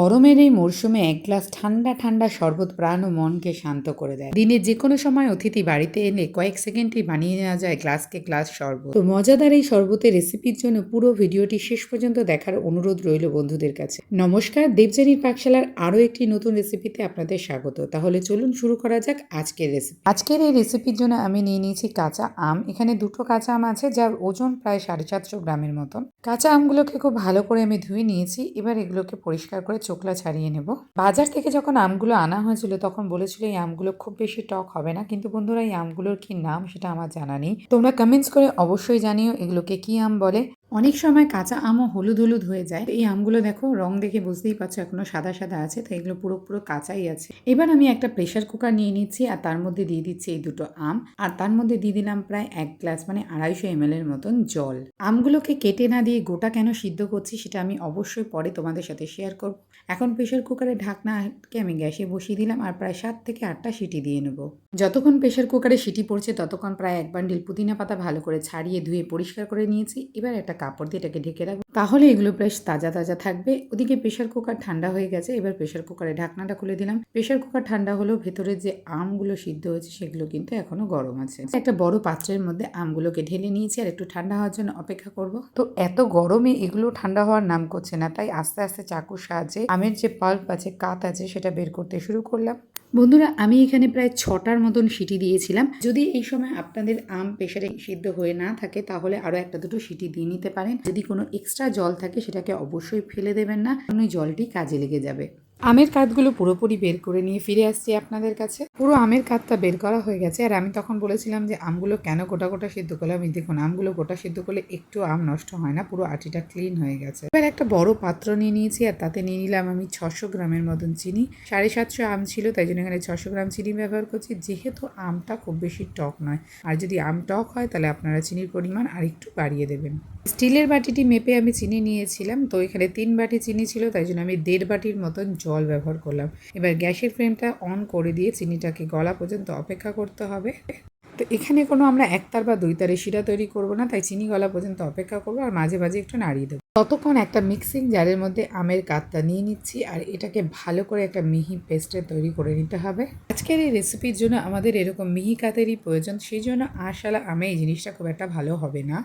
গরমের এই মরশুমে এক গ্লাস ঠান্ডা ঠান্ডা শরবত প্রাণ ও মনকে শান্ত করে দেয়। দিনের যে কোনো সময় অতিথি বাড়িতে এনে কয়েক সেকেন্ডে বানিয়ে নেওয়া যায় গ্লাসকে গ্লাস শরবত। তো মজাদার এই শরবতের রেসিপির জন্য পুরো ভিডিওটি শেষ পর্যন্ত দেখার অনুরোধ রইল বন্ধুদের কাছে। নমস্কার দেবজানীর পাকশালার আরও একটি নতুন রেসিপিতে আপনাদের স্বাগত। তাহলে চলুন শুরু করা যাক আজকের রেসিপি। আজকের এই রেসিপির জন্য আমি নিয়ে নিয়েছি কাঁচা আম। এখানে দুটো কাঁচা আম আছে, যার ওজন প্রায় সাড়ে সাতশো গ্রামের মতন। কাঁচা আমগুলোকে খুব ভালো করে আমি ধুয়ে নিয়েছি। এবার এগুলোকে পরিষ্কার করে চোখলা ছাড়িয়ে নেব। বাজার থেকে যখন আমগুলো আনা হয়েছিল, তখন বলেছিল এই আমগুলো খুব বেশি টক হবে না। কিন্তু বন্ধুরা, এই আমগুলোর কি নাম সেটা আমার জানা নেই। তোমরা কমেন্টস করে অবশ্যই জানিও এগুলোকে কি আম বলে। অনেক সময় কাঁচা আমও হলুদ হলুদ হয়ে যায়। এই আমগুলো দেখো, রং দেখে বুঝতেই পারছ এখনও সাদা সাদা আছে, তো এগুলো পুরো পুরো কাঁচাই আছে। এবার আমি একটা প্রেশার কুকার নিয়ে নিচ্ছি আর তার মধ্যে দিয়ে দিচ্ছি এই দুটো আম। আর তার মধ্যে দিয়ে দিলাম প্রায় এক গ্লাস মানে আড়াইশো এম এর মতন জল। আমগুলোকে কেটে না দিয়ে গোটা কেন সিদ্ধ করছি সেটা আমি অবশ্যই পরে তোমাদের সাথে শেয়ার করব। এখন প্রেশার কুকারে ঢাকনাকে আমি গ্যাসে বসিয়ে দিলাম আর প্রায় সাত থেকে আটটা সিটি দিয়ে নেব। যতক্ষণ প্রেশার কুকারে সিটি পড়ছে ততক্ষণ প্রায় এক বান্ডিল পুদিনা পাতা ভালো করে ছাড়িয়ে ধুয়ে পরিষ্কার করে নিয়েছি। এবার একটা কাপড় দিয়ে এটাকে ঢেকে রাখব। তাহলে এগুলো বেশ তাজা তাজা থাকবে। ওদিকে প্রেশার কুকার ঠান্ডা হয়ে গেছে। এবার প্রেশার কুকারে ঢাকনাটা খুলে দিলাম। প্রেশার কুকার ঠান্ডা হলেও ভেতরে যে আমগুলো সিদ্ধ হয়েছে সেগুলো কিন্তু এখনও গরম আছে। একটা বড় পাত্রের মধ্যে আমগুলোকে ঢেলে নিয়েছি আর একটু ঠান্ডা হওয়ার জন্য অপেক্ষা করব। তো এত গরমে এগুলো ঠান্ডা হওয়ার নাম করছে না। তাই আস্তে আস্তে চাকুর সাহায্যে আমের যে পাল্প আছে, কাত আছে, সেটা বের করতে শুরু করলাম। বন্ধুরা, আমি এখানে প্রায় ছটার মতন সিটি দিয়েছিলাম। যদি এই সময় আপনাদের আম প্রেশারে সিদ্ধ হয়ে না থাকে, তাহলে আরও একটা দুটো সিটি দিয়ে নিতে পারেন। যদি কোনো এক্সট্রা জল থাকে, সেটাকে অবশ্যই ফেলে দেবেন না ওই জলটি কাজে লেগে যাবে। আমের কাঠগুলো পুরোপুরি বের করে নিয়ে ফিরে আসছি আপনাদের কাছে। পুরো আমের কাঠটা বের করা হয়ে গেছে আর আমি তখন বলেছিলাম যে আমগুলো কেন গোটা গোটা সিদ্ধ করলাম? এই দেখুন, আমগুলো গোটা সিদ্ধ করলে একটু আম নষ্ট হয় না, পুরো আটিটা ক্লিন হয়ে গেছে। এবার একটা বড় পাত্র নিয়ে নিয়েছি আর তাতে নিয়ে নিলাম আমি ছশো গ্রামের মতন চিনি। সাড়ে সাতশো আম ছিল, তাই জন্য এখানে ছশো গ্রাম চিনি ব্যবহার করছি। যেহেতু আমটা খুব বেশি টক নয়, আর যদি আম টক হয় তাহলে আপনারা চিনির পরিমাণ আর একটু বাড়িয়ে দেবেন। স্টিলের বাটিটি মেপে আমি চিনি নিয়েছিলাম, তো এখানে তিন বাটি চিনি ছিল, তাই জন্য আমি দেড় বাটির মতন জল ব্যবহার করলাম। এবার গ্যাসের ফ্লেমটা অন করে দিয়ে চিনিটাকে গলা পর্যন্ত অপেক্ষা করতে হবে। তো এখানে কোনো আমরা একতার বা দুই তারে শিরা তৈরি করব না, তাই চিনি গলা পর্যন্ত অপেক্ষা করব আর মাঝে মাঝে একটু নাড়িয়ে দেবো। ততক্ষণ একটা মিক্সিং জারের মধ্যে আমের কাতটা নিয়ে নিচ্ছি আর এটাকে ভালো করে একটা মিহি পেস্টে তৈরি করে নিতে হবে। আজকের এই রেসিপির জন্য আমাদের এরকম মিহি কাতেরই প্রয়োজন, সেই জন্য আশালা আমে এই জিনিসটা খুব একটা ভালো হবে না।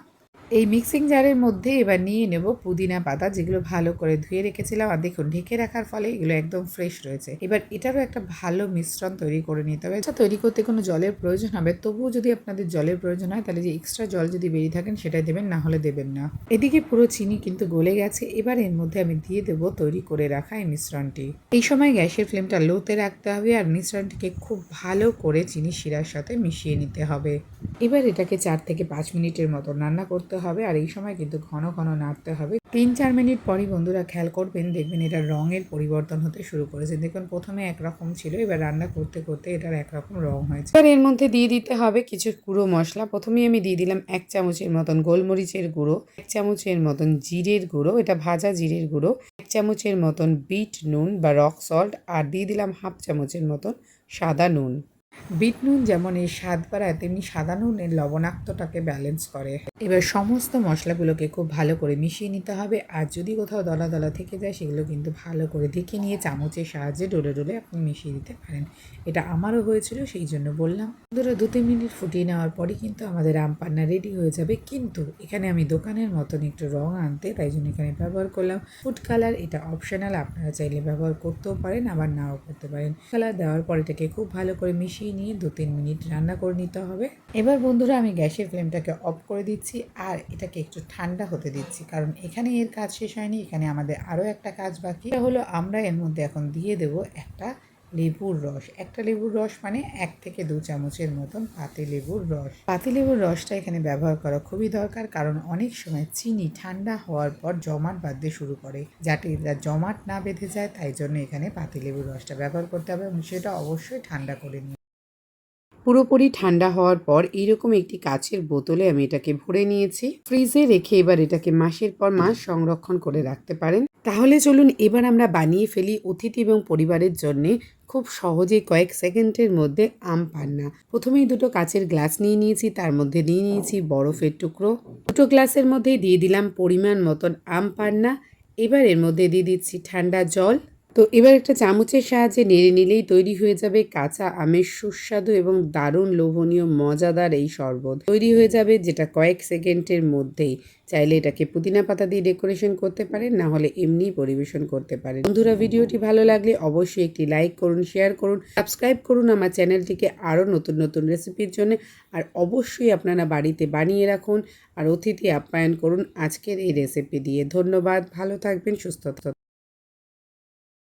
এই মিক্সিং জারের মধ্যে এবার নিয়ে নেব পুদিনা পাতা, যেগুলো ভালো করে ধুয়ে রেখেছিলাম। আর দেখুন, ঢেকে রাখার ফলে এগুলো একদম ফ্রেশ রয়েছে। এবার এটারও একটা ভালো মিশ্রণ তৈরি করে নিতে হবে। আচ্ছা তৈরি করতে কোনো জলের প্রয়োজন হবে? তবুও যদি আপনাদের জলের প্রয়োজন হয়, তাহলে যে এক্সট্রা জল যদি বেরিয়ে থাকেন, সেটাই দেবেন, না হলে দেবেন না। এদিকে পুরো চিনি কিন্তু গলে গেছে। এবার এর মধ্যে আমি দিয়ে দেবো তৈরি করে রাখা এই মিশ্রণটি। এই সময় গ্যাসের ফ্লেমটা লোতে রাখতে হবে আর মিশ্রণটিকে খুব ভালো করে চিনি শিরার সাথে মিশিয়ে নিতে হবে। এবার এটাকে চার থেকে পাঁচ মিনিটের মতো রান্না করতে হবে আর এই সময় কিন্তু ঘন ঘন নাড়তে হবে। তিন চার মিনিট পরই বন্ধুরা খেয়াল করবেন, দেখবেন এটা রঙের পরিবর্তন হতে শুরু করেছে। দেখুন, প্রথমে একরকম ছিল, এবার রান্না করতে করতে এটার একরকম রং হয়েছে। এবার এর মধ্যে দিয়ে দিতে হবে কিছু গুঁড়ো মশলা। প্রথমেই আমি দিয়ে দিলাম এক চামচের মতন গোলমরিচের গুঁড়ো, এক চামচের মতন জিরের গুঁড়ো, এটা ভাজা জিরের গুঁড়ো, এক চামচের মতন বিট নুন বা রক সল্ট, আর দিয়ে দিলাম হাফ চামচের মতন সাদা নুন। বিট নুন যেমন এই স্বাদ বাড়ায়, তেমনি সাদা নুনের লবণাক্তটাকে ব্যালেন্স করে। এবার সমস্ত মশলাগুলোকে খুব ভালো করে মিশিয়ে নিতে হবে। আর যদি কোথাও দলা দলা থেকে যায়, সেগুলো কিন্তু ভালো করে দেখে নিয়ে চামচের সাহায্যে ডলে ডলে আপনি মিশিয়ে দিতে পারেন। এটা আমারও হয়েছিল, সেই জন্য বললাম। ধরো দু, তিন মিনিট ফুটিয়ে নেওয়ার পরে কিন্তু আমাদের আম পান্না রেডি হয়ে যাবে। কিন্তু এখানে আমি দোকানের মতন একটু রং আনতে, তাই জন্য এখানে ব্যবহার করলাম। ফুড কালার এটা অপশনাল আপনারা চাইলে ব্যবহার করতেও পারেন, আবার নাও করতে পারেন। কালার দেওয়ার পর এটাকে খুব ভালো করে মিশিয়ে নিয়ে দু তিন মিনিট রান্না করে নিতে হবে। এবার বন্ধুরা, আমি গ্যাসের ফ্লেমটাকে অফ করে দিচ্ছি আর এটাকে একটু ঠান্ডা হতে দিচ্ছি কারণ এখানে এর কাজ শেষ হয়নি, এখানে আমাদের আরও একটা কাজ বাকি। হলো আমরা এর মধ্যে এখন দিয়ে দেব একটা লেবুর রস। একটা লেবুর রস মানে এক থেকে দু চামচের মতন পাতি লেবুর রস। পাতি লেবুর রসটা এখানে ব্যবহার করা খুবই দরকার কারণ অনেক সময় চিনি ঠান্ডা হওয়ার পর জমাট বাঁধতে শুরু করে। যাতে জমাট না বেঁধে যায়, তাই জন্য এখানে পাতি লেবুর রসটা ব্যবহার করতে হবে এবং সেটা অবশ্যই ঠান্ডা করে নিয়ে পুরোপুরি ঠান্ডা হওয়ার পর এইরকম একটি কাচের বোতলে আমি এটাকে ভরে নিয়েছি। ফ্রিজে রেখে এবার এটাকে মাসের পর মাস সংরক্ষণ করে রাখতে পারেন। তাহলে চলুন এবার আমরা বানিয়ে ফেলি অতিথি এবং পরিবারের জন্যে খুব সহজে কয়েক সেকেন্ডের মধ্যে আম পান্না। প্রথমেই দুটো কাচের গ্লাস নিয়ে নিয়েছি, তার মধ্যে নিয়ে নিয়েছি বরফের টুকরো। দুটো গ্লাসের মধ্যে দিয়ে দিলাম পরিমাণ মতন আম পান্না। এবার এর মধ্যে দিয়ে দিচ্ছি ঠান্ডা জল। তো এবার একটা চামচের সাহায্যে নেড়ে নিলেই তৈরি হয়ে যাবে কাঁচা আমের সুস্বাদু এবং দারুণ লোভনীয়, মজাদার এই শরবত। তৈরি হয়ে যাবে যেটা কয়েক সেকেন্ডের মধ্যেই। চাইলে এটাকে পুদিনা পাতা দিয়ে ডেকোরেশন করতে পারেন, না হলে এমনিই পরিবেশন করতে পারেন। বন্ধুরা, ভিডিওটি ভালো লাগলে অবশ্যই একটি লাইক করুন, শেয়ার করুন, সাবস্ক্রাইব করুন আমার চ্যানেলটিকে আরও নতুন নতুন রেসিপির জন্য। আর অবশ্যই আপনারা বাড়িতে বানিয়ে রাখুন আর অতিথি আপ্যায়ন করুন আজকের এই রেসিপি দিয়ে। ধন্যবাদ, ভালো থাকবেন, সুস্থ